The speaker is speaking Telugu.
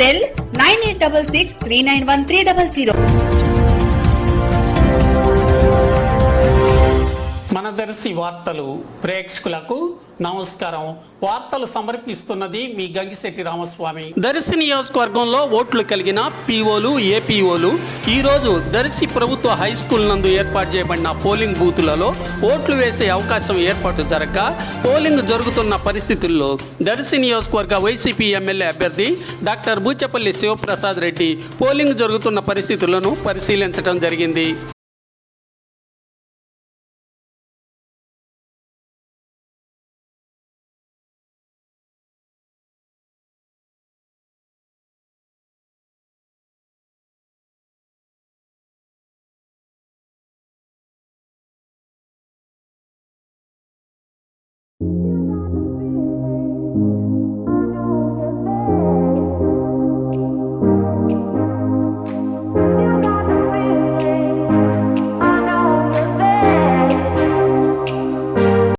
cell 9866391300 Darsi వార్తలు ప్రేక్షకులకు నమస్కారం. వార్తలు సమర్పిస్తున్నది మీ గంగిశెట్టి రామస్వామి. దర్శి నియోజకవర్గంలో ఓట్లు కలిగిన పీఓలు ఏపీఓలు ఈరోజు దర్శి ప్రభుత్వ హై స్కూల్ నందు ఏర్పాటు చేయబడిన పోలింగ్ బూతులలో ఓట్లు వేసే అవకాశం ఏర్పాటు జరగక పోలింగ్ జరుగుతున్న పరిస్థితుల్లో దర్శి నియోజకవర్గ వైసీపీ ఎమ్మెల్యే అభ్యర్థి డాక్టర్ బూచపల్లి శివప్రసాద్ రెడ్డి పోలింగ్ జరుగుతున్న పరిస్థితులను పరిశీలించడం జరిగింది.